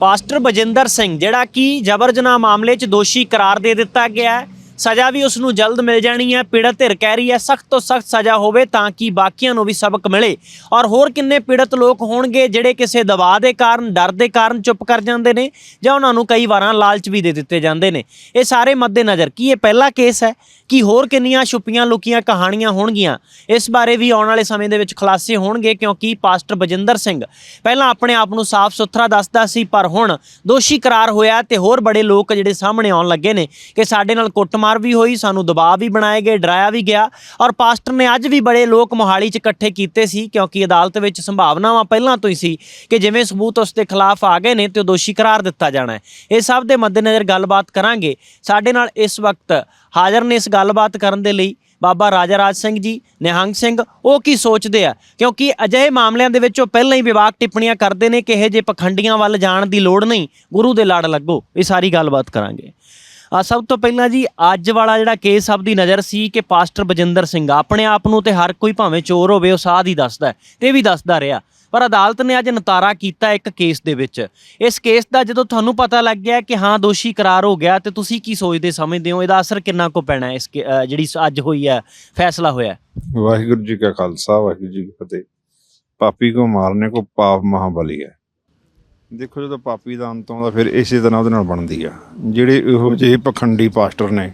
Pastor Bajinder Singh, ਜਿਹੜਾ ਕਿ ਜਬਰ ਜਨਾਹ ਮਾਮਲੇ 'ਚ ਦੋਸ਼ੀ ਕਰਾਰ ਦੇ ਦਿੱਤਾ ਗਿਆ ਹੈ। ਸਜ਼ਾ ਵੀ ਉਸ ਨੂੰ ਜਲਦ ਮਿਲ ਜਾਣੀ ਹੈ। ਪੀੜਤ ਧਿਰ ਕਹਿ ਰਹੀ ਹੈ, ਸਖਤ ਤੋਂ ਸਖਤ ਸਜ਼ਾ ਹੋਵੇ ਤਾਂ ਕਿ ਬਾਕੀਆਂ ਨੂੰ ਵੀ ਸਬਕ ਮਿਲੇ। ਔਰ ਹੋਰ ਕਿੰਨੇ ਪੀੜਤ ਲੋਕ ਹੋਣਗੇ ਜਿਹੜੇ ਕਿਸੇ ਦਬਾਅ ਦੇ ਕਾਰਨ, ਡਰ ਦੇ ਕਾਰਨ ਚੁੱਪ ਕਰ ਜਾਂਦੇ ਨੇ ਜਾਂ ਉਹਨਾਂ ਨੂੰ ਕਈ ਵਾਰਾਂ ਲਾਲਚ ਵੀ ਦੇ ਦਿੱਤੇ ਜਾਂਦੇ ਨੇ? ਇਹ ਸਾਰੇ ਮੱਦੇਨਜ਼ਰ ਕੀ ਇਹ ਪਹਿਲਾ ਕੇਸ ਹੈ? ਕਿ ਹੋਰ ਕਿੰਨੀਆਂ ਛੁਪੀਆਂ ਲੁਕੀਆਂ ਕਹਾਣੀਆਂ ਹੋਣਗੀਆਂ? ਇਸ ਬਾਰੇ ਵੀ ਆਉਣ ਵਾਲੇ ਸਮੇਂ ਦੇ ਵਿੱਚ ਖੁਲਾਸੇ ਹੋਣਗੇ, ਕਿਉਂਕਿ ਪਾਸਟਰ ਬਜਿੰਦਰ ਸਿੰਘ ਪਹਿਲਾਂ ਆਪਣੇ ਆਪ ਨੂੰ ਸਾਫ਼ ਸੁਥਰਾ ਦੱਸਦਾ ਸੀ, ਪਰ ਹੁਣ ਦੋਸ਼ੀ ਕਰਾਰ ਹੋਇਆ ਤੇ ਹੋਰ ਬੜੇ ਲੋਕ ਜਿਹੜੇ ਸਾਹਮਣੇ ਆਉਣ ਲੱਗੇ ਨੇ ਕਿ ਸਾਡੇ ਨਾਲ ਕੁੱਟਮਾਰ ਵੀ ਹੋਈ, ਸਾਨੂੰ ਦਬਾਅ ਵੀ ਬਣਾਏ ਗਏ, ਡਰਾਇਆ ਵੀ ਗਿਆ ਔਰ ਪਾਸਟਰ ਨੇ ਅੱਜ ਵੀ ਬੜੇ ਲੋਕ ਮੋਹਾਲੀ 'ਚ ਇਕੱਠੇ ਕੀਤੇ ਸੀ, ਕਿਉਂਕਿ ਅਦਾਲਤ ਵਿੱਚ ਸੰਭਾਵਨਾਵਾਂ ਪਹਿਲਾਂ ਤੋਂ ਹੀ ਸੀ ਕਿ ਜਿਵੇਂ ਸਬੂਤ ਉਸ ਦੇ ਖਿਲਾਫ ਆ ਗਏ ਨੇ ਤੇ ਉਹ ਦੋਸ਼ੀ ਕਰਾਰ ਦਿੱਤਾ ਜਾਣਾ ਹੈ। ਇਹ ਸਭ ਦੇ ਮੱਦੇਨਜ਼ਰ ਗੱਲਬਾਤ ਕਰਾਂਗੇ। ਸਾਡੇ ਨਾਲ ਇਸ ਵਕਤ ਹਾਜ਼ਰ ਨੇ ਇਸ ਗੱਲਬਾਤ ਕਰਨ ਦੇ ਲਈ ਬਾਬਾ ਰਾਜਾ ਰਾਜ ਸਿੰਘ ਜੀ, ਨਿਹੰਗ ਸਿੰਘ, ਉਹ ਕੀ ਸੋਚਦੇ ਆ? ਕਿਉਂਕਿ ਅਜਿਹੇ ਮਾਮਲਿਆਂ ਦੇ ਵਿੱਚ ਉਹ ਪਹਿਲਾਂ ਹੀ ਵਿਵਾਕ ਟਿੱਪਣੀਆਂ ਕਰਦੇ ਨੇ ਕਿ ਇਹ ਜੇ ਪਖੰਡੀਆਂ ਵੱਲ ਜਾਣ ਦੀ ਲੋੜ ਨਹੀਂ, ਗੁਰੂ ਦੇ ਲੜ ਲੱਗੋ, ਇਹ ਸਾਰੀ ਗੱਲਬਾਤ ਕਰਾਂਗੇ। ਆ ਸਭ ਤੋਂ ਪਹਿਲਾਂ ਜੀ, ਅੱਜ ਵਾਲਾ ਜਿਹੜਾ ਕੇਸ ਸਭ ਦੀ ਨਜ਼ਰ ਸੀ ਕਿ ਪਾਸਟਰ ਬਜਿੰਦਰ ਸਿੰਘ ਆਪਣੇ ਆਪ ਨੂੰ ਤੇ ਹਰ ਕੋਈ ਭਾਵੇਂ ਚੋਰ ਹੋਵੇ, ਉਹ ਸਾਧ ਹੀ ਦੱਸਦਾ ਤੇ ਵੀ ਦੱਸਦਾ ਰਿਹਾ। ਪਰ ਅਦਾਲਤ ਨੇ ਅੱਜ ਨਤਾਰਾ ਕੀਤਾ ਇੱਕ ਕੇਸ ਦੇ ਵਿੱਚ। ਇਸ ਕੇਸ ਦਾ ਜਦੋਂ ਤੁਹਾਨੂੰ ਪਤਾ ਲੱਗ ਗਿਆ ਕਿ ਹਾਂ, ਦੋਸ਼ੀ ਕਰਾਰ ਹੋ ਗਿਆ, ਤੇ ਤੁਸੀਂ ਕੀ ਸੋਚਦੇ, ਸਮਝਦੇ ਹੋ? ਇਹਦਾ ਅਸਰ ਕਿੰਨਾ ਕੁ ਪੈਣਾ ਇਸ ਜਿਹੜੀ ਅੱਜ ਹੋਈ ਹੈ, ਫੈਸਲਾ ਹੋਇਆ ਵਾਹਿਗੁਰੂ ਜੀ ਕਾ ਖਾਲਸਾ, ਵਾਹਿਗੁਰੂ ਜੀ ਕੀ ਫਤਿਹ। ਪਾਪੀ ਕੋ ਮਾਰਨੇ ਕੋ ਪਾਪ ਮਹਾਬਲੀ ਹੈ। ਦੇਖੋ ਜਦੋਂ ਪਾਪੀ ਦਾ ਅੰਤ ਆਉਂਦਾ ਫਿਰ ਇਸੇ ਤਰ੍ਹਾਂ ਉਹਦੇ ਨਾਲ ਬਣਦੀ ਆ। ਜਿਹੜੇ ਇਹੋ ਜਿਹੇ ਪਖੰਡੀ ਪਾਸਟਰ ਨੇ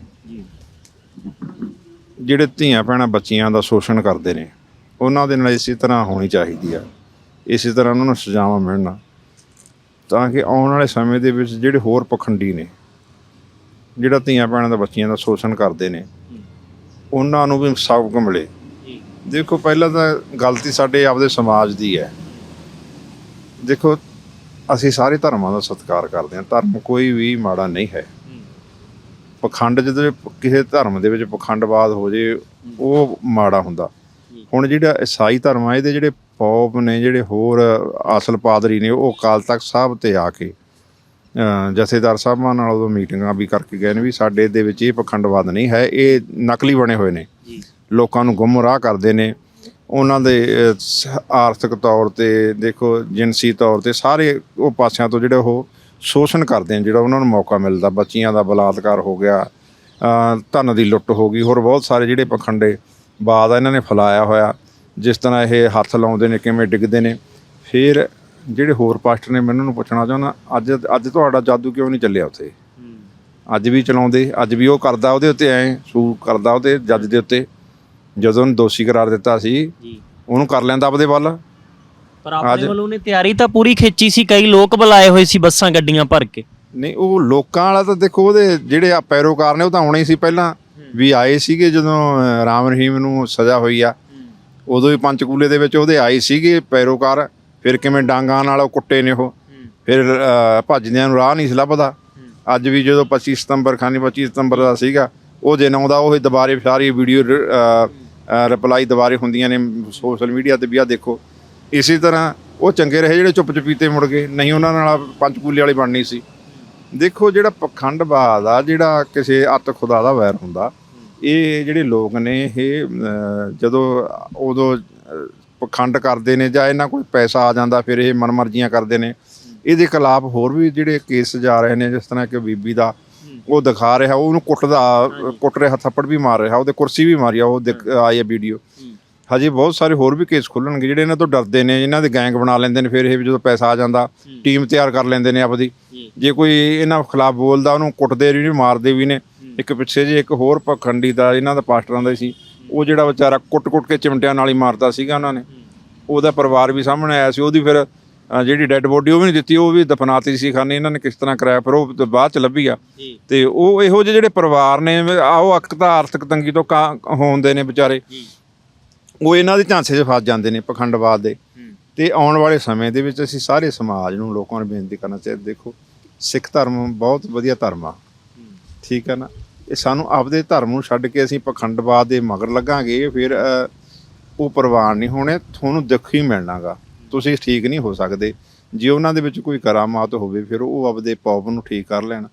ਜਿਹੜੇ ਧੀਆਂ ਭੈਣਾਂ ਬੱਚੀਆਂ ਦਾ ਸ਼ੋਸ਼ਣ ਕਰਦੇ ਨੇ ਉਹਨਾਂ ਦੇ ਨਾਲ ਇਸੇ ਤਰ੍ਹਾਂ ਹੋਣੀ ਚਾਹੀਦੀ ਆ। ਇਸੇ ਤਰ੍ਹਾਂ ਉਹਨਾਂ ਨੂੰ ਸਜ਼ਾਵਾਂ ਮਿਲਣ। ਤਾਂ ਕਿ ਆਉਣ ਵਾਲੇ ਸਮੇਂ ਦੇ ਵਿੱਚ ਜਿਹੜੇ ਹੋਰ ਪਖੰਡੀ ਨੇ ਜਿਹੜਾ ਧੀਆਂ ਭੈਣਾਂ ਦਾ ਬੱਚੀਆਂ ਦਾ ਸ਼ੋਸ਼ਣ ਕਰਦੇ ਨੇ ਉਹਨਾਂ ਨੂੰ ਵੀ ਸਬਕ ਮਿਲੇ। ਦੇਖੋ ਪਹਿਲਾਂ ਤਾਂ ਗਲਤੀ ਸਾਡੇ ਆਪਦੇ ਸਮਾਜ ਦੀ ਹੈ। ਦੇਖੋ ਅਸੀਂ ਸਾਰੇ ਧਰਮਾਂ ਦਾ ਸਤਿਕਾਰ ਕਰਦੇ ਹਾਂ। ਧਰਮ ਕੋਈ ਵੀ ਮਾੜਾ ਨਹੀਂ ਹੈ। ਪਖੰਡ ਜਦੋਂ ਕਿਸੇ ਧਰਮ ਦੇ ਵਿੱਚ ਪਖੰਡਵਾਦ ਹੋ ਜੇ ਉਹ ਮਾੜਾ ਹੁੰਦਾ। ਹੁਣ ਜਿਹੜਾ ਈਸਾਈ ਧਰਮ ਆ ਇਹਦੇ ਜਿਹੜੇ ਪੌਪ ਨੇ ਜਿਹੜੇ ਹੋਰ ਅਸਲ ਪਾਦਰੀ ਨੇ ਉਹ ਅਕਾਲ ਤਖਤ ਸਾਹਿਬ ਤੇ ਆ ਕੇ ਜਥੇਦਾਰ ਸਾਹਿਬਾਂ ਨਾਲ ਉਦੋਂ ਮੀਟਿੰਗਾਂ ਵੀ ਕਰਕੇ ਗਏ ਨੇ ਵੀ ਸਾਡੇ ਦੇ ਵਿੱਚ ਇਹ ਪਖੰਡਵਾਦ ਨਹੀਂ ਹੈ ਇਹ ਨਕਲੀ ਬਣੇ ਹੋਏ ਨੇ। ਲੋਕਾਂ ਨੂੰ ਗੁੰਮਰਾਹ ਕਰਦੇ ਨੇ। ਉਹਨਾਂ ਦੇ ਆਰਥਿਕ ਤੌਰ ਤੇ ਦੇਖੋ ਜਿਨਸੀ ਤੌਰ ਤੇ ਸਾਰੇ ਉਹ ਪਾਸਿਆਂ ਤੋਂ ਜਿਹੜੇ ਉਹ ਸ਼ੋਸ਼ਣ ਕਰਦੇ ਨੇ ਜਿਹੜਾ ਉਹਨਾਂ ਨੂੰ ਮੌਕਾ ਮਿਲਦਾ। ਬੱਚੀਆਂ ਦਾ ਬਲਾਤਕਾਰ ਹੋ ਗਿਆ ਧਨ ਦੀ ਲੁੱਟ ਹੋ ਗਈ ਹੋਰ ਬਹੁਤ ਸਾਰੇ ਜਿਹੜੇ ਪਖੰਡੇ ਬਾਦ ਆ ਇਹਨਾਂ ਨੇ ਫੈਲਾਇਆ ਹੋਇਆ। ਜਿਸ ਤਰ੍ਹਾਂ ਇਹ ਹੱਥ ਲਾਉਂਦੇ ਨੇ ਕਿਵੇਂ ਡਿੱਗਦੇ ਨੇ। ਫਿਰ ਜਿਹੜੇ ਹੋਰ ਪਾਸਟਰ ਨੇ ਮੈਂ ਇਹਨਾਂ ਨੂੰ ਪੁੱਛਣਾ ਚਾਹੁੰਦਾ ਅੱਜ ਅੱਜ ਤੁਹਾਡਾ ਜਾਦੂ ਕਿਉਂ ਨਹੀਂ ਚੱਲਿਆ ਉੱਥੇ? ਅੱਜ ਵੀ ਚਲਾਉਂਦੇ ਅੱਜ ਵੀ ਉਹ ਕਰਦਾ ਉਹਦੇ ਉੱਤੇ ਐ ਸੂ ਕਰਦਾ ਉਹਦੇ ਜੱਜ ਦੇ ਉੱਤੇ। ਜਦੋਂ ਉਹਨੂੰ ਦੋਸ਼ੀ ਕਰਾਰ ਦਿੱਤਾ ਸੀ ਜੀ। ਉਹਨੂੰ ਕਰ ਲੈਂਦਾ ਆਪਦੇ ਵੱਲ। ਪਰ ਆਪਣੇ ਅੱਜ- ਵੱਲੋਂ ਨੇ ਤਿਆਰੀ ਤਾਂ ਪੂਰੀ ਖਿੱਚੀ ਸੀ ਕਈ ਲੋਕ ਬੁਲਾਏ ਹੋਏ ਸੀ ਬੱਸਾਂ ਗੱਡੀਆਂ ਭਰ ਕੇ। ਨਹੀਂ ਉਹ ਲੋਕਾਂ ਵਾਲਾ ਤਾਂ ਦੇਖੋ ਉਹਦੇ ਜਿਹੜੇ ਆ ਪੈਰੋਕਾਰ ਨੇ ਉਹ ਤਾਂ ਆਉਣੇ ਹੀ ਸੀ ਪਹਿਲਾਂ ਵੀ ਆਏ ਸੀਗੇ ਜਦੋਂ ਅਹ, ਰਾਮ ਰਹੀਮ ਨੂੰ ਸਜ਼ਾ ਹੋਈ ਆ। ਉਦੋਂ ਹੀ ਪੰਚਕੂਲੇ ਦੇ ਵਿੱਚ ਉਹਦੇ ਆਏ ਸੀਗੇ ਪੈਰੋਕਾਰ ਫਿਰ ਕਿਵੇਂ ਡਾਂਗਾਂ ਨਾਲ ਉਹ ਕੁੱਟੇ ਨੇ ਉਹ। ਫਿਰ ਅਹ, ਭੱਜਦਿਆਂ ਨੂੰ ਰਾਹ ਨਹੀਂ ਸੀ ਲੱਭਦਾ। ਅੱਜ ਵੀ ਜਦੋਂ 25 ਸਤੰਬਰ ਖਾਨੀ 25 ਸਤੰਬਰ ਦਾ ਸੀਗਾ ਉਹ ਦਿਨ ਆਉਂਦਾ ਉਹ ਦੁਬਾਰੇ ਸਾਰੀ ਵੀਡੀਓ ਰਿਪਲਾਈ ਦੁਬਾਰੇ ਹੁੰਦੀਆਂ ਨੇ ਸੋਸ਼ਲ ਮੀਡੀਆ ਤੇ ਵੀ ਆ ਦੇਖੋ। ਇਸੇ ਤਰ੍ਹਾਂ ਉਹ ਚੰਗੇ ਰਹੇ ਜਿਹੜੇ ਚੁੱਪ ਚੁਪੀਤੇ ਮੁੜ ਗਏ। ਨਹੀਂ ਉਹਨਾਂ ਨਾਲ ਪੰਚਕੂਲੇ ਵਾਲੀ ਬਣਨੀ ਸੀ। ਦੇਖੋ ਜਿਹੜਾ ਪਖੰਡਵਾਦ ਆ ਜਿਹੜਾ ਕਿਸੇ ਅੱਤ ਖੁਦਾ ਦਾ ਵੈਰ ਹੁੰਦਾ ਇਹ ਜਿਹੜੇ ਲੋਕ ਨੇ ਇਹ ਜਦੋਂ ਉਦੋਂ ਅਹ, ਪਖੰਡ ਕਰਦੇ ਨੇ ਜਾਂ ਇਹਨਾਂ ਕੋਲ ਪੈਸਾ ਆ ਜਾਂਦਾ ਫਿਰ ਇਹ ਮਨਮਰਜ਼ੀਆਂ ਕਰਦੇ ਨੇ। ਇਹਦੇ ਖਿਲਾਫ ਹੋਰ ਵੀ ਜਿਹੜੇ ਕੇਸ ਜਾ ਰਹੇ ਨੇ ਜਿਸ ਤਰ੍ਹਾਂ ਕਿ ਬੀਬੀ ਦਾ ਉਹ ਦਿਖਾ ਰਿਹਾ ਉਹਨੂੰ ਕੁੱਟਦਾ ਕੁੱਟ ਰਿਹਾ ਥੱਪੜ ਵੀ ਮਾਰ ਰਿਹਾ ਉਹਦੇ ਕੁਰਸੀ ਵੀ ਮਾਰੀ ਆ ਉਹ ਦਿਖ- ਆਈ ਹੈ। ਵੀਡੀਓ ਹਜੇ ਬਹੁਤ ਸਾਰੇ ਹੋਰ ਵੀ ਕੇਸ ਖੁੱਲਣਗੇ ਜਿਹੜੇ ਇਹਨਾਂ ਤੋਂ ਡਰਦੇ ਨੇ ਇਹਨਾਂ ਦੇ ਗੈਂਗ ਬਣਾ ਲੈਂਦੇ ਨੇ ਫਿਰ ਇਹ ਵੀ ਜਦੋਂ ਪੈਸਾ ਆ ਜਾਂਦਾ ਟੀਮ ਤਿਆਰ ਕਰ ਲੈਂਦੇ ਨੇ ਆਪਦੀ। ਜੇ। ਕੋਈ ਇਹਨਾਂ ਖਿਲਾਫ ਬੋਲਦਾ ਉਹਨੂੰ ਕੁੱਟਦੇ ਵੀ ਨੇ ਮਾਰਦੇ ਵੀ ਨੇ। ਇੱਕ ਪਿੱਛੇ ਜੇ ਇੱਕ ਹੋਰ ਪਖੰਡੀ ਦਾ ਇਹਨਾਂ ਦਾ ਪਾਸਟਰਾਂ ਦਾ ਸੀ। ਉਹ ਜਿਹੜਾ ਵਿਚਾਰਾ ਕੁੱਟ-ਕੁੱਟ ਕੇ ਚਿਮਟਿਆਂ ਨਾਲ ਹੀ ਮਾਰਦਾ ਸੀਗਾ ਉਹਨਾਂ ਨੇ। ਉਹਦਾ ਪਰਿਵਾਰ ਵੀ ਸਾਹਮਣੇ ਆਇਆ ਸੀ ਉਹਦੀ ਫਿਰ ਜਿਹੜੀ ਡੈੱਡ ਬੋਡੀ ਉਹ ਵੀ ਨਹੀਂ ਦਿੱਤੀ ਉਹ ਵੀ ਦਫਨਾਤੀ ਸੀ ਖਾਨੇ ਇਹਨਾਂ ਨੇ ਕਿਸ ਤਰ੍ਹਾਂ ਕਰਾਇਆ ਫਿਰ ਉਹ ਤਾਂ ਬਾਅਦ ਚ ਲੱਭੀ ਆ। ਤੇ ਉਹ ਇਹੋ ਜਿਹੇ ਜਿਹੜੇ ਪਰਿਵਾਰ ਨੇ ਆ ਉਹ ਅਕ ਤਾਂ ਆਰਥਿਕ ਤੰਗੀ ਤੋਂ ਕਾ- ਹੋਂਦੇ ਨੇ ਵਿਚਾਰੇ। ਉਹ ਇਹਨਾਂ ਦੇ ਝਾਂਸੇ 'ਚ ਫਸ ਜਾਂਦੇ ਨੇ ਪਖੰਡਵਾਦ ਦੇ। ਤੇ ਆਉਣ ਵਾਲੇ ਸਮੇਂ ਦੇ ਵਿੱਚ ਅਸੀਂ ਸਾਰੇ ਸਮਾਜ ਨੂੰ ਲੋਕਾਂ ਨੂੰ ਬੇਨਤੀ ਕਰਨਾ ਚਾਹੀਦਾ ਦੇਖੋ ਸਿੱਖ ਧਰਮ ਬਹੁਤ ਵਧੀਆ ਧਰਮ ਆ। ਠੀਕ ਹੈ ਨਾ? ਇਹ ਸਾਨੂੰ ਆਪਦੇ ਧਰਮ ਨੂੰ ਛੱਡ ਕੇ ਅਸੀਂ ਪਖੰਡਵਾਦ ਦੇ ਮਗਰ ਲੱਗਾਂਗੇ ਫਿਰ ਉਹ ਪ੍ਰਵਾਨ ਨਹੀਂ ਹੋਣੇ ਤੁਹਾਨੂੰ ਦੁੱਖ ਹੀ ਮਿਲਣਾਗਾ। ਤੁਸੀਂ ਠੀਕ ਨਹੀਂ ਹੋ ਸਕਦੇ ਜੇ ਉਹਨਾਂ ਦੇ ਵਿੱਚ ਕੋਈ ਕਰਾਮਾਤ ਹੋਵੇ ਫਿਰ ਉਹ ਆਪਦੇ ਪੌਪ ਨੂੰ ਠੀਕ ਕਰ ਲੈਣ।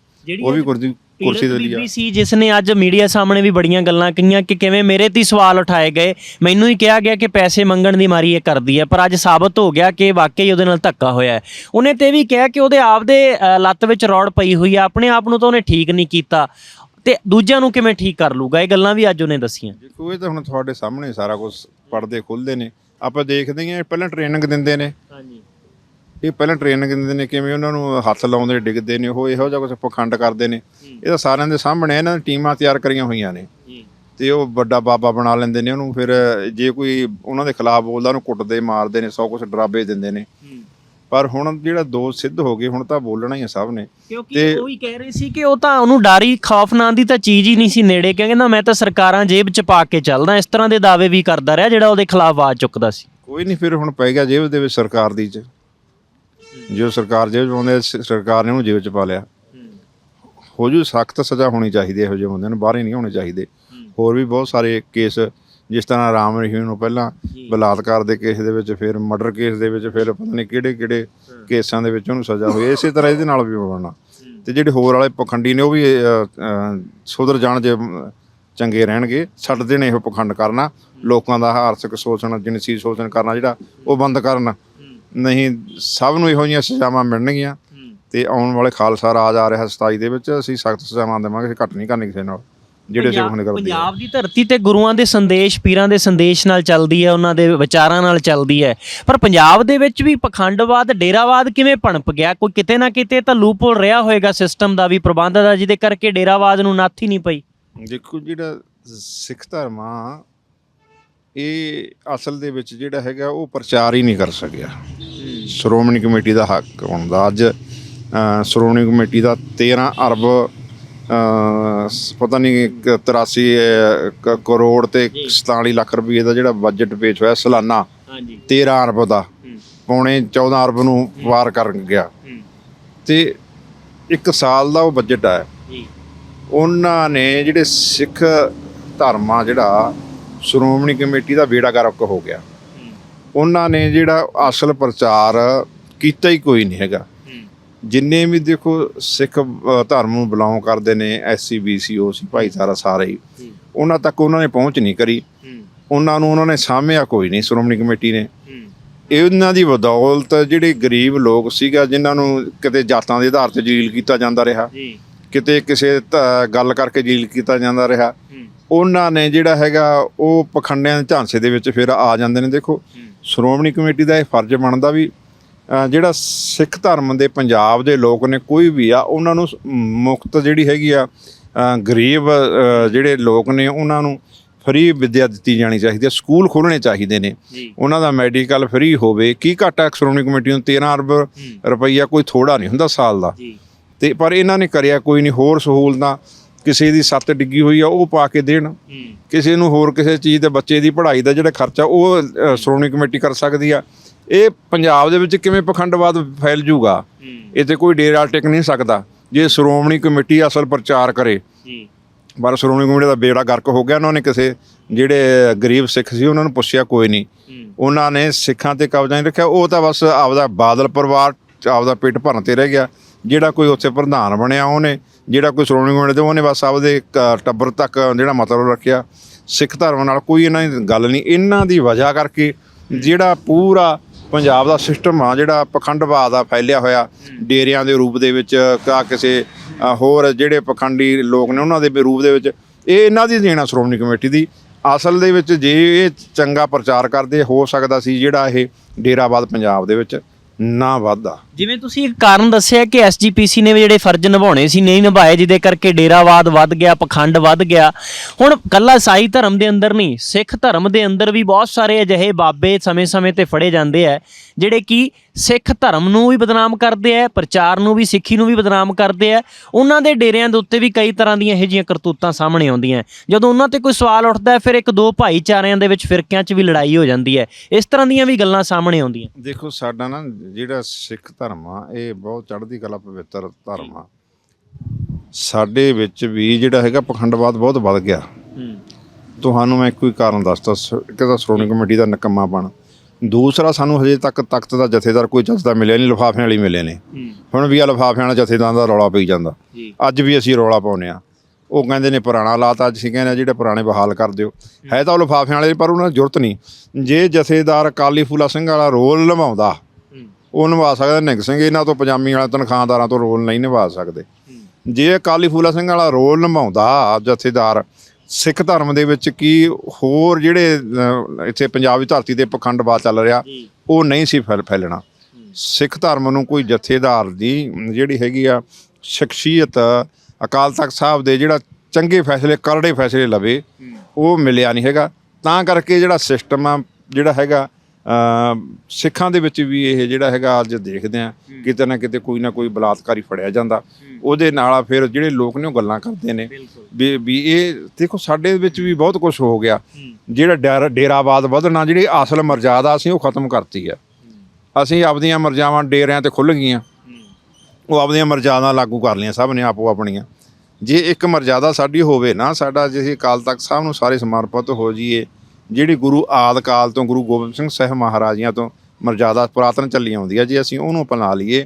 ਉਹ ਵੀ ਗੁਰਦੀ ਕੁਰਸੀ ਦੇ ਲਈ ਸੀ ਜਿਸ ਨੇ ਅੱਜ ਮੀਡੀਆ ਸਾਹਮਣੇ ਵੀ ਬੜੀਆਂ ਗੱਲਾਂ ਕਹੀਆਂ ਕਿ ਕਿਵੇਂ ਮੇਰੇ ਤੇ ਹੀ ਸਵਾਲ ਉਠਾਏ ਗਏ। ਮੈਨੂੰ ਹੀ ਕਿਹਾ ਗਿਆ ਕਿ ਪੈਸੇ ਮੰਗਣ ਦੀ ਮਾਰੀ ਇਹ ਕਰਦੀ ਹੈ ਪਰ ਅੱਜ ਸਾਬਤ ਹੋ ਗਿਆ ਕਿ ਵਾਕਈ ਉਹਦੇ ਨਾਲ ਧੱਕਾ ਹੋਇਆ ਹੈ। ਉਹਨੇ ਤੇ ਵੀ ਕਿਹਾ ਕਿ ਉਹਦੇ ਆਪਦੇ ਅ, ਲੱਤ ਵਿੱਚ ਰੌੜ ਪਈ ਹੋਈ ਆ ਆਪਣੇ ਆਪ ਨੂੰ ਤਾਂ ਉਹਨੇ ਠੀਕ ਨਹੀਂ ਕੀਤਾ। ਤੇ ਦੂਜਿਆਂ ਨੂੰ ਕਿਵੇਂ ਠੀਕ ਕਰ ਲੂਗਾ ਇਹ ਗੱਲਾਂ ਵੀ ਅੱਜ ਉਹਨੇ ਦੱਸੀਆਂ। ਦੇਖੋ ਇਹ ਤਾਂ ਹੁਣ ਤੁਹਾਡੇ ਸਾਹਮਣੇ ਸਾਰਾ ਕੁਝ ਪੜਦੇ ਖੁੱਲਦੇ ਨੇ। ਆਪਾਂ ਦੇਖਦੇ ਹਾਂ ਪਹਿਲਾਂ ਟ੍ਰੇਨਿੰਗ ਦਿੰਦੇ ਨੇ। ਹਾਂਜੀ। ਇਹ ਪਹਿਲਾਂ ਟ੍ਰੇਨਿੰਗ ਦਿੰਦੇ ਨੇ ਕਿਵੇਂ ਉਹਨਾਂ ਨੂੰ ਹੱਥ ਲਾਉਂਦੇ ਡਿੱਗਦੇ ਨੇ ਉਹ ਇਹੋ ਜਿਹਾ ਕੁਝ ਪਖੰਡ ਕਰਦੇ ਨੇ। ਇਹ ਤਾਂ ਸਾਰਿਆਂ ਦੇ ਸਾਹਮਣੇ ਇਹਨਾਂ ਦੀ ਟੀਮਾਂ ਤਿਆਰ ਕਰੀਆਂ ਹੋਈਆਂ ਨੇ। ਤੇ ਉਹ ਵੱਡਾ ਬਾਬਾ ਬਣਾ ਲੈਂਦੇ ਨੇ ਉਹਨੂੰ ਫਿਰ ਜੇ ਕੋਈ ਉਹਨਾਂ ਦੇ ਖਿਲਾਫ ਬੋਲਦਾ ਉਹਨੂੰ ਕੁੱਟਦੇ ਮਾਰਦੇ ਨੇ ਸੌ ਕੁਝ ਡਰਾਬੇ ਦਿੰਦੇ ਨੇ। ਪਰ ਹੁਣ ਜਿਹੜਾ ਦੋ ਸਿੱਧ ਹੋ ਗਏ ਹੁਣ ਤਾਂ ਬੋਲਣਾ ਹੀ ਆ ਸਭ ਨੇ। ਕਿਉਂਕਿ ਉਹ ਹੀ ਕਹਿ ਰਹੇ ਸੀ ਕਿ ਉਹ ਤਾਂ ਉਹਨੂੰ ਡਾਰੀ ਖੌਫ ਨਾਂ ਦੀ ਤਾਂ ਚੀਜ਼ ਹੀ ਨਹੀਂ ਸੀ ਨੇੜੇ ਕਹਿੰਦਾ ਮੈਂ ਤਾਂ ਸਰਕਾਰਾਂ ਜੇਬ ਚ ਪਾ ਕੇ ਚੱਲਦਾ ਇਸ ਤਰ੍ਹਾਂ ਦੇ ਦਾਅਵੇ ਵੀ ਕਰਦਾ ਰਿਹਾ ਜਿਹੜਾ ਉਹਦੇ ਖਿਲਾਫ ਆਵਾਜ਼ ਚੁੱਕਦਾ ਸੀ। ਕੋਈ ਨਹੀਂ ਫਿਰ ਹੁਣ ਪੈ ਗਿਆ ਜੇਬ ਦੇ ਵਿੱਚ ਸਰਕਾਰ ਦੀ ਚ। ਜੋ ਸਰਕਾਰ ਜੇਬ ਚ ਪਾਉਂਦੇ ਸਰਕਾਰ ਨੇ ਉਹਨੂੰ ਜੇਬ ਚ ਪਾ ਲਿਆ। ਹੋ। ਜੂ ਸਖਤ ਸਜ਼ਾ ਹੋਣੀ ਚਾਹੀਦੀ ਇਹੋ ਜਿਹੇ ਬੰਦਿਆਂ ਨੂੰ ਬਾਹਰ ਹੀ ਨਹੀਂ ਹੋਣੇ ਚਾਹੀਦੇ। ਹੋਰ ਵੀ ਬਹੁਤ ਸਾਰੇ ਕੇਸ ਜਿਸ ਤਰ੍ਹਾਂ ਰਾਮ ਰਹੀਮ ਨੂੰ ਪਹਿਲਾਂ ਬਲਾਤਕਾਰ ਦੇ ਕੇਸ ਦੇ ਵਿੱਚ ਫਿਰ ਮਰਡਰ ਕੇਸ ਦੇ ਵਿੱਚ ਫਿਰ ਪਤਾ ਨਹੀਂ ਕਿਹੜੇ ਕਿਹੜੇ ਕੇਸਾਂ ਦੇ ਵਿੱਚ ਉਹਨੂੰ ਸਜ਼ਾ ਹੋਈ। ਇਸੇ ਤਰ੍ਹਾਂ ਇਹਦੇ ਨਾਲ ਵੀ ਹੋਣਾ। ਤੇ ਜਿਹੜੇ ਹੋਰ ਵਾਲੇ ਪਖੰਡੀ ਨੇ ਉਹ ਵੀ ਸੁਧਰ ਜਾਣ ਜੇ ਚੰਗੇ ਰਹਿਣਗੇ। ਛੱਡਦੇ ਨੇ ਇਹੋ ਪਖੰਡ ਕਰਨਾ। ਲੋਕਾਂ ਦਾ ਆਰਥਿਕ ਸ਼ੋਸ਼ਣ ਜਿਨਸੀ ਸ਼ੋਸ਼ਣ ਕਰਨਾ ਜਿਹੜਾ ਉਹ ਬੰਦ ਕਰਨ। ਨਹੀਂ ਸਭ ਨੂੰ ਇਹੋ ਜਿਹੀਆਂ ਸਜ਼ਾਵਾਂ ਮਿਲਣਗੀਆਂ। ਤੇ ਆਉਣ ਵਾਲੇ ਖਾਲਸਾ ਰਾਜ ਆ ਰਿਹਾ 27 ਦੇ ਵਿੱਚ ਅਸੀਂ ਸਖਤ ਸਜ਼ਾਵਾਂ ਦੇਵਾਂਗੇ ਘੱਟ ਨਹੀਂ ਕਰਨੀ ਕਿਸੇ ਨਾਲ। ਜਿਹੜੇ ਅਸੀਂ ਹੁਣ ਕਰਦੇ ਪੰਜਾਬ ਦੀ ਧਰਤੀ ਤੇ ਗੁਰੂਆਂ ਦੇ ਸੰਦੇਸ਼ ਪੀਰਾਂ ਦੇ ਸੰਦੇਸ਼ ਨਾਲ ਚੱਲਦੀ ਹੈ ਉਹਨਾਂ ਦੇ ਵਿਚਾਰਾਂ ਨਾਲ ਚੱਲਦੀ ਹੈ। ਪਰ ਪੰਜਾਬ ਦੇ ਵਿੱਚ ਵੀ ਪਖੰਡਵਾਦ ਡੇਰਾਵਾਦ ਕਿਵੇਂ ਪਣਪ ਗਿਆ? ਕੋਈ ਕਿਤੇ ਨਾ ਕਿਤੇ ਤਾਂ ਲੂਪਹੋਲ ਰਿਹਾ ਹੋਏਗਾ ਸਿਸਟਮ ਦਾ ਵੀ ਪ੍ਰਬੰਧ ਦਾ ਜਿਹਦੇ ਕਰਕੇ ਡੇਰਾਵਾਦ ਨੂੰ ਨੱਥ ਹੀ ਨਹੀਂ ਪਈ। ਦੇਖੋ ਜਿਹੜਾ ਸਿੱਖ ਧਰਮ ਆ ਇਹ ਅਸਲ ਦੇ ਵਿੱਚ ਜਿਹੜਾ ਹੈਗਾ ਉਹ ਪ੍ਰਚਾਰ ਹੀ ਨਹੀਂ ਕਰ ਸਕਿਆ। ਸ਼੍ਰੋਮਣੀ ਕਮੇਟੀ ਦਾ ਹੱਕ ਹੁੰਦਾ ਅੱਜ ਅ, ਸ਼੍ਰੋਮਣੀ ਕਮੇਟੀ ਦਾ 13 ਅਰਬ ਪਤਾ ਨਹੀਂ ਕ- 83 ਅ, ਕ- ਕਰੋੜ ਤੇ 47 ਲੱਖ ਰੁਪਏ ਦਾ ਜਿਹੜਾ ਬਜਟ ਪੇਸ਼ ਹੋਇਆ ਸਾਲਾਨਾ ਹਾਂਜੀ। 13 ਅਰਬ ਦਾ। ਪੌਣੇ 14 ਅਰਬ ਨੂੰ ਪਾਰ ਕਰ ਗਿਆ। ਤੇ ਇੱਕ ਸਾਲ ਦਾ ਉਹ ਬਜਟ ਜੀ। ਉਹਨਾਂ ਨੇ ਜਿਹੜੇ ਸਿੱਖ ਧਰਮ ਆ ਜਿਹੜਾ ਸ਼੍ਰੋਮਣੀ ਕਮੇਟੀ ਦਾ ਬੇੜਾ ਗਰਕ ਹੋ ਗਿਆ। ਉਹਨਾਂ ਨੇ ਜਿਹੜਾ ਅਸਲ ਪ੍ਰਚਾਰ ਕੀਤਾ ਹੀ ਕੋਈ ਨਹੀਂ ਹੈਗਾ। ਜਿੰਨੇ ਵੀ ਦੇਖੋ ਸਿੱਖ ਧਰਮ ਨੂੰ ਬਿਲੋਂਗ ਕਰਦੇ ਨੇ ਐਸਸੀ ਬੀਸੀ ਓਸੀ ਭਾਈਚਾਰਾ ਸਾਰੇ ਹੀ। ਉਹਨਾਂ ਤੱਕ ਉਹਨਾਂ ਨੇ ਪਹੁੰਚ ਨਹੀਂ ਕਰੀ। ਉਹਨਾਂ ਨੂੰ ਉਹਨਾਂ ਨੇ ਸਾਂਭਿਆ ਕੋਈ ਨਹੀਂ ਸ਼੍ਰੋਮਣੀ ਕਮੇਟੀ ਨੇ। ਇਹਨਾਂ ਦੀ ਬਦੌਲਤ ਜਿਹੜੇ ਗਰੀਬ ਲੋਕ ਸੀਗਾ ਜਿਨ੍ਹਾਂ ਨੂੰ ਕਿਤੇ ਜਾਤਾਂ ਦੇ ਆਧਾਰ ਤੇ ਜਲੀਲ ਕੀਤਾ ਜਾਂਦਾ ਰਿਹਾ ਕਿਤੇ ਕਿਸੇ ਗੱਲ ਕਰਕੇ ਜਲੀਲ ਕੀਤਾ ਜਾਂਦਾ ਰਿਹਾ ਉਹਨਾਂ ਨੇ ਜਿਹੜਾ ਹੈਗਾ ਉਹ ਪਖੰਡਿਆਂ ਦੇ ਝਾਂਸੇ ਦੇ ਵਿੱਚ ਫਿਰ ਆ ਜਾਂਦੇ ਨੇ ਦੇਖੋ। ਸ਼੍ਰੋਮਣੀ ਕਮੇਟੀ ਦਾ ਇਹ ਫਰਜ਼ ਬਣਦਾ ਵੀ ਜਿਹੜਾ ਸਿੱਖ ਧਰਮ ਦੇ ਪੰਜਾਬ ਦੇ ਲੋਕ ਨੇ ਕੋਈ ਵੀ ਆ ਉਹਨਾਂ ਨੂੰ ਮੁਕਤ ਜਿਹੜੀ ਹੈਗੀ ਆ ਗਰੀਬ ਜਿਹੜੇ ਲੋਕ ਨੇ ਉਹਨਾਂ ਨੂੰ ਫ੍ਰੀ ਵਿੱਦਿਆ ਦਿੱਤੀ ਜਾਣੀ ਚਾਹੀਦੀ ਹੈ ਸਕੂਲ ਖੋਲ੍ਹਣੇ ਚਾਹੀਦੇ ਨੇ। ਉਹਨਾਂ ਦਾ ਮੈਡੀਕਲ ਫ੍ਰੀ ਹੋਵੇ ਕੀ ਘਾਟਾ ਸ਼੍ਰੋਮਣੀ ਕਮੇਟੀ ਨੂੰ 13 ਅਰਬ ਰੁਪਈਆ ਕੋਈ ਥੋੜਾ ਨਹੀਂ ਹੁੰਦਾ ਸਾਲ ਦਾ। ਤੇ ਪਰ ਇਹਨਾਂ ਨੇ ਕਰਿਆ ਕੋਈ ਨਹੀਂ ਹੋਰ ਸਹੂਲਤਾਂ ਕਿਸੇ ਦੀ ਸੱਤ ਡਿੱਗੀ ਹੋਈ ਆ ਉਹ ਪਾ ਕੇ ਦੇਣ। ਕਿਸੇ ਨੂੰ ਹੋਰ ਕਿਸੇ ਚੀਜ਼ ਦੇ ਬੱਚੇ ਦੀ ਪੜ੍ਹਾਈ ਦਾ ਜਿਹੜਾ ਖਰਚਾ ਉਹ ਸ਼੍ਰੋਮਣੀ ਕਮੇਟੀ ਕਰ ਸਕਦੀ ਆ। ਇਹ ਪੰਜਾਬ ਦੇ ਵਿੱਚ ਕਿਵੇਂ ਪਖੰਡਵਾਦ ਫੈਲ ਜੂਗਾ? ਇਹ ਤੇ ਕੋਈ ਡੇਰਾ ਟਿਕ ਨਹੀਂ ਸਕਦਾ। ਜੇ ਸ਼੍ਰੋਮਣੀ ਕਮੇਟੀ ਅਸਲ ਪ੍ਰਚਾਰ ਕਰੇ। ਜੀ। ਪਰ ਸ਼੍ਰੋਮਣੀ ਕਮੇਟੀ ਦਾ ਬੇੜਾ ਗਰਕ ਹੋ ਗਿਆ ਉਹਨਾਂ ਨੇ ਕਿਸੇ ਜਿਹੜੇ ਗਰੀਬ ਸਿੱਖ ਸੀ ਉਹਨਾਂ ਨੂੰ ਪੁੱਛਿਆ ਕੋਈ ਨਹੀਂ। ਉਹਨਾਂ ਨੇ ਸਿੱਖਾਂ ਤੇ ਕਬਜ਼ਾ ਨਹੀਂ ਰੱਖਿਆ। ਉਹ ਤਾਂ ਬਸ ਆਪਦਾ ਬਾਦਲ ਪਰਿਵਾਰ ਆਪਦਾ ਪੇਟ ਭਰਨ ਤੇ ਰਹਿ ਗਿਆ। ਜਿਹੜਾ ਕੋਈ ਉੱਥੇ ਪ੍ਰਧਾਨ ਬਣਿਆ ਉਹਨੇ ਜਿਹੜਾ ਕੋਈ ਸ਼੍ਰੋਮਣੀ ਕਮੇਟੀ ਦੇ ਉਹਨੇ ਬਸ ਆਪਦੇ ਟੱਬਰ ਤੱਕ ਜਿਹੜਾ ਮਤਲਬ ਰੱਖਿਆ। ਸਿੱਖ ਧਰਮ ਨਾਲ ਕੋਈ ਇਹਨਾਂ ਦੀ ਗੱਲ ਨਹੀਂ। ਇਹਨਾਂ ਦੀ ਵਜ੍ਹਾ ਕਰਕੇ ਜਿਹੜਾ ਪੂਰਾ ਪੰਜਾਬ ਦਾ ਸਿਸਟਮ ਆ ਜਿਹੜਾ ਪਖੰਡਵਾਦ ਆ ਫੈਲਿਆ ਹੋਇਆ ਡੇਰਿਆਂ ਦੇ ਰੂਪ ਦੇ ਵਿੱਚ ਕਾ ਕਿਸੇ ਹੋਰ ਜਿਹੜੇ ਪਖੰਡੀ ਲੋਕ ਨੇ ਉਹਨਾਂ ਦੇ ਰੂਪ ਦੇ ਵਿੱਚ ਇਹ ਇਹਨਾਂ ਦੀ ਦੇਣਾ ਸ਼੍ਰੋਮਣੀ ਕਮੇਟੀ ਦੀ। ਅਸਲ ਦੇ ਵਿੱਚ ਜੇ ਇਹ ਚੰਗਾ ਪ੍ਰਚਾਰ ਕਰਦੇ ਹੋ ਸਕਦਾ ਸੀ ਜਿਹੜਾ ਇਹ ਡੇਰਾਬਾਦ ਪੰਜਾਬ ਦੇ ਵਿੱਚ ਨਾ ਵਾਧਾ ਜਿਵੇਂ ਤੁਸੀਂ ਇੱਕ ਕਾਰਨ ਦੱਸਿਆ ਕਿ ਐਸਜੀਪੀਸੀ ਨੇ ਵੀ ਜਿਹੜੇ ਫਰਜ਼ ਨਿਭਾਉਣੇ ਸੀ, ਨਹੀਂ ਨਿਭਾਏ, ਜਿਹਦੇ ਕਰਕੇ ਡੇਰਾਵਾਦ ਵੱਧ ਗਿਆ, ਪਖੰਡ ਵੱਧ ਗਿਆ। ਹੁਣ ਕੱਲਾ ਸਾਈ ਧਰਮ ਦੇ ਅੰਦਰ ਨਹੀਂ, ਸਿੱਖ ਧਰਮ ਦੇ ਅੰਦਰ ਵੀ ਬਹੁਤ ਸਾਰੇ ਅਜਿਹੇ ਬਾਬੇ ਸਮੇਂ-ਸਮੇਂ ਤੇ ਫੜੇ ਜਾਂਦੇ ਆ, ਜਿਹੜੇ ਕਿ ਸਿੱਖ ਧਰਮ ਨੂੰ ਵੀ ਬਦਨਾਮ ਕਰਦੇ ਆ, ਪ੍ਰਚਾਰ ਨੂੰ ਵੀ, ਸਿੱਖੀ ਨੂੰ ਵੀ ਬਦਨਾਮ ਕਰਦੇ ਆ। ਉਹਨਾਂ ਦੇ ਡੇਰਿਆਂ ਦੇ ਉੱਤੇ ਵੀ ਕਈ ਤਰ੍ਹਾਂ ਦੀਆਂ ਇਹੋ ਜਿਹੀਆਂ ਕਰਤੂਤਾਂ ਸਾਹਮਣੇ ਆਉਂਦੀਆਂ ਜਦੋਂ ਉਹਨਾਂ ਤੇ ਕੋਈ ਸਵਾਲ ਉੱਠਦਾ ਫਿਰ ਇੱਕ ਦੋ ਭਾਈਚਾਰਿਆਂ ਦੇ ਵਿੱਚ ਫਿਰਕਿਆਂ 'ਚ ਵੀ ਲੜਾਈ ਹੋ ਜਾਂਦੀ ਹੈ ਇਸ ਤਰ੍ਹਾਂ ਦੀਆਂ ਵੀ ਗੱਲਾਂ ਸਾਹਮਣੇ ਆਉਂਦੀਆਂ। ਦੇਖੋ, ਸਾਡਾ ਨਾ ਜਿਹੜਾ ਸਿੱਖ ਧਰਮ ਆ ਇਹ ਬਹੁਤ ਚੜ੍ਹਦੀ ਕਲਾ ਪਵਿੱਤਰ ਧਰਮ ਆ। ਸਾਡੇ ਵਿੱਚ ਵੀ ਜਿਹੜਾ ਹੈਗਾ ਪਖੰਡਵਾਦ ਬਹੁਤ ਵੱਧ ਗਿਆ। ਹੂੰ। ਤੁਹਾਨੂੰ ਮੈਂ ਕੋਈ ਕਾਰਨ ਦੱਸਦਾ ਇੱਕ ਤਾਂ ਸ਼੍ਰੋਮਣੀ ਕਮੇਟੀ ਦਾ ਨਕੰਮਾਪਣ ਦੂਸਰਾ ਸਾਨੂੰ ਹਜੇ ਤੱਕ ਤਖਤ ਦਾ ਜਥੇਦਾਰ ਕੋਈ ਜੱਜਦਾ ਮਿਲਿਆ ਨਹੀਂ ਲਿਫਾਫਿਆਂ ਵਾਲੀ ਮਿਲੇ ਨੇ। ਹੁਣ ਵੀ ਆ ਲਿਫਾਫਿਆਂ ਵਾਲਾ ਜਥੇਦਾਰ ਦਾ ਰੌਲਾ ਪਈ ਜਾਂਦਾ। ਅੱਜ ਵੀ ਅਸੀਂ ਰੌਲਾ ਪਾਉਂਦੇ ਆ ਉਹ ਕਹਿੰਦੇ ਨੇ ਪੁਰਾਣਾ ਲਾਤਾ ਅੱਜ ਅਸੀਂ ਕਹਿੰਦੇ ਹਾਂ ਜਿਹੜੇ ਪੁਰਾਣੇ ਬਹਾਲ ਕਰ ਦਿਓ। ਹੈ। ਤਾਂ ਉਹ ਲਿਫਾਫਿਆਂ ਵਾਲੇ ਪਰ ਉਹਨਾਂ ਨੂੰ ਜ਼ਰੂਰਤ ਨਹੀਂ। ਜੇ ਜਥੇਦਾਰ ਕਾਲੀ ਫੂਲਾ ਸਿੰਘ ਵਾਲਾ ਰੋਲ ਨਿਭਾਉਂਦਾ ਉਹ ਨਿਭਾ ਸਕਦਾ ਨਿੰਗ ਸਿੰਘ ਇਹਨਾਂ ਤੋਂ ਪਜਾਮੀ ਵਾਲੇ ਤਨਖਾਹਦਾਰਾਂ ਤੋਂ ਰੋਲ ਨਹੀਂ ਨਿਭਾ ਸਕਦੇ। ਜੇ ਕਾਲੀ ਫੂਲਾ ਸਿੰਘ ਵਾਲਾ ਰੋਲ ਨਿਭਾਉਂਦਾ ਜਥੇਦਾਰ ਸਿੱਖ ਧਰਮ ਦੇ ਵਿੱਚ ਕੀ ਹੋਰ ਜਿਹੜੇ ਇੱਥੇ ਪੰਜਾਬ ਦੀ ਧਰਤੀ ਤੇ ਪਖੰਡਵਾਦ ਚੱਲ ਰਿਹਾ ਉਹ ਨਹੀਂ ਸੀ ਫੈਲ ਫੈਲਣਾ। ਸਿੱਖ ਧਰਮ ਨੂੰ ਕੋਈ ਜਥੇਦਾਰ ਦੀ ਜਿਹੜੀ ਹੈਗੀ ਆ ਸ਼ਖਸੀਅਤ ਅਕਾਲ ਤਖਤ ਸਾਹਿਬ ਦੇ ਜਿਹੜਾ ਚੰਗੇ ਫੈਸਲੇ ਕਰੜੇ ਫੈਸਲੇ ਲਵੇ ਉਹ ਮਿਲਿਆ ਨਹੀਂ ਹੈਗਾ। ਤਾਂ ਕਰਕੇ ਜਿਹੜਾ ਸਿਸਟਮ ਆ ਜਿਹੜਾ ਹੈਗਾ ਸਿੱਖਾਂ ਦੇ ਵਿੱਚ ਵੀ ਇਹ ਜਿਹੜਾ ਹੈਗਾ ਅੱਜ ਦੇਖਦੇ ਆ ਕਿਤੇ ਨਾ ਕਿਤੇ ਕੋਈ ਨਾ ਕੋਈ ਬਲਾਤਕਾਰੀ ਫੜਿਆ ਜਾਂਦਾ। ਉਹਦੇ ਨਾਲ ਆ ਫਿਰ ਜਿਹੜੇ ਲੋਕ ਨੇ ਉਹ ਗੱਲਾਂ ਕਰਦੇ ਨੇ। ਵੀ ਵੀ ਇਹ ਦੇਖੋ ਸਾਡੇ ਵਿੱਚ ਵੀ ਬਹੁਤ ਕੁਝ ਹੋ ਗਿਆ। ਜਿਹੜਾ ਡੇਰਾ- ਡੇਰਾਵਾਦ ਵਧਣਾ ਜਿਹੜੀ ਅਸਲ ਮਰਜ਼ਾਦਾ ਅਸੀਂ ਉਹ ਖਤਮ ਕਰਤੀ ਆ। ਅਸੀਂ ਆਪਦੀਆਂ ਮਰਜ਼ਾਵਾਂ ਡੇਰਿਆਂ ਤੇ ਖੁੱਲ ਗਈਆਂ। ਉਹ ਆਪਦੀਆਂ ਮਰਜ਼ਾਦਾਂ ਲਾਗੂ ਕਰ ਲਈਆਂ ਸਭ ਨੇ ਆਪੋ ਆਪਣੀਆਂ। ਜੇ ਇੱਕ ਮਰਜ਼ਾਦਾ ਸਾਡੀ ਹੋਵੇ ਨਾ ਸਾਡਾ ਜੇ ਅਕਾਲ ਤਖਤ ਸਾਹਿਬ ਨੂੰ ਸਾਰੇ ਸਮਰਪਿਤ ਹੋ ਜਾਈਏ ਜਿਹੜੀ ਗੁਰੂ ਆਦ ਕਾਲ ਤੋਂ, ਗੁਰੂ ਗੋਬਿੰਦ ਸਿੰਘ ਸਾਹਿਬ ਮਹਾਰਾਜੀਆਂ ਤੋਂ ਮਰਜ਼ਾਦਾ ਪੁਰਾਤਨ ਚੱਲੀ ਆਉਂਦੀ ਆ ਜੇ, ਅਸੀਂ ਉਹਨੂੰ ਅਪਣਾ ਲਈਏ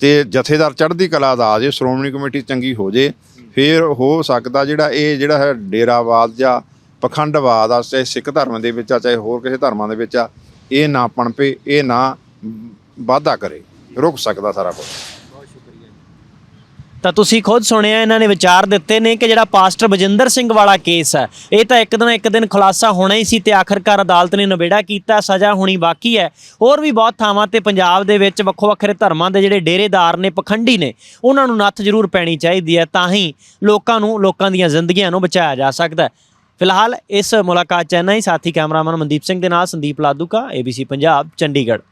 ਤੇ ਜਥੇਦਾਰ ਚੜ੍ਹਦੀ ਕਲਾ ਦਾ ਆ ਜੇ, ਸ਼੍ਰੋਮਣੀ ਕਮੇਟੀ ਚੰਗੀ ਹੋ ਜੇ, ਫਿਰ ਹੋ ਸਕਦਾ ਜਿਹੜਾ ਇਹ ਜਿਹੜਾ ਹੈ ਡੇਰਾਵਾਦ ਜਾਂ ਪਖੰਡਵਾਦ ਆ, ਚਾਹੇ ਸਿੱਖ ਧਰਮ ਦੇ ਵਿੱਚ ਆ, ਚਾਹੇ ਹੋਰ ਕਿਸੇ ਧਰਮਾਂ ਦੇ ਵਿੱਚ ਆ, ਇਹ ਨਾ ਪਣਪੇ, ਇਹ ਨਾ ਵਾਧਾ ਕਰੇ, ਰੁਕ ਸਕਦਾ ਸਾਰਾ ਕੁਝ ਤਾਂ ਤੁਸੀਂ ਖੁਦ ਸੁਣਿਆ, ਇਹਨਾਂ ਨੇ ਵਿਚਾਰ ਦਿੱਤੇ ਨੇ ਕਿ ਜਿਹੜਾ ਪਾਸਟਰ ਬਜਿੰਦਰ ਸਿੰਘ ਵਾਲਾ ਕੇਸ ਹੈ, ਇਹ ਤਾਂ ਇੱਕ ਦਿਨ ਇੱਕ ਦਿਨ ਖੁਲਾਸਾ ਹੋਣਾ ਹੀ ਸੀ ਤੇ ਆਖਰਕਾਰ ਅਦਾਲਤ ਨੇ ਨਿਬੇੜਾ ਕੀਤਾ, ਸਜ਼ਾ ਹੋਣੀ ਬਾਕੀ ਹੈ। ਹੋਰ ਵੀ ਬਹੁਤ ਥਾਵਾਂ ਤੇ ਪੰਜਾਬ ਦੇ ਵਿੱਚ ਵੱਖੋ ਵੱਖਰੇ ਧਰਮਾਂ ਦੇ ਜਿਹੜੇ ਡੇਰੇਦਾਰ ਨੇ, ਪਖੰਡੀ ਨੇ, ਉਹਨਾਂ ਨੂੰ ਨੱਥ ਜ਼ਰੂਰ ਪੈਣੀ ਚਾਹੀਦੀ ਹੈ, ਤਾਂ ਹੀ ਲੋਕਾਂ ਨੂੰ, ਲੋਕਾਂ ਦੀਆਂ ਜ਼ਿੰਦਗੀਆਂ ਨੂੰ ਬਚਾਇਆ ਜਾ ਸਕਦਾ ਹੈ। ਫਿਲਹਾਲ ਇਸ ਮੁਲਾਕਾਤ ਚ ਇੰਨਾ ਹੀ, ਸਾਥੀ ਕੈਮਰਾਮੈਨ ਮਨਦੀਪ ਸਿੰਘ ਦੇ ਨਾਲ ਸੰਦੀਪ ਲਾਦੂਕਾ ABC ਪੰਜਾਬ, ਚੰਡੀਗੜ੍ਹ।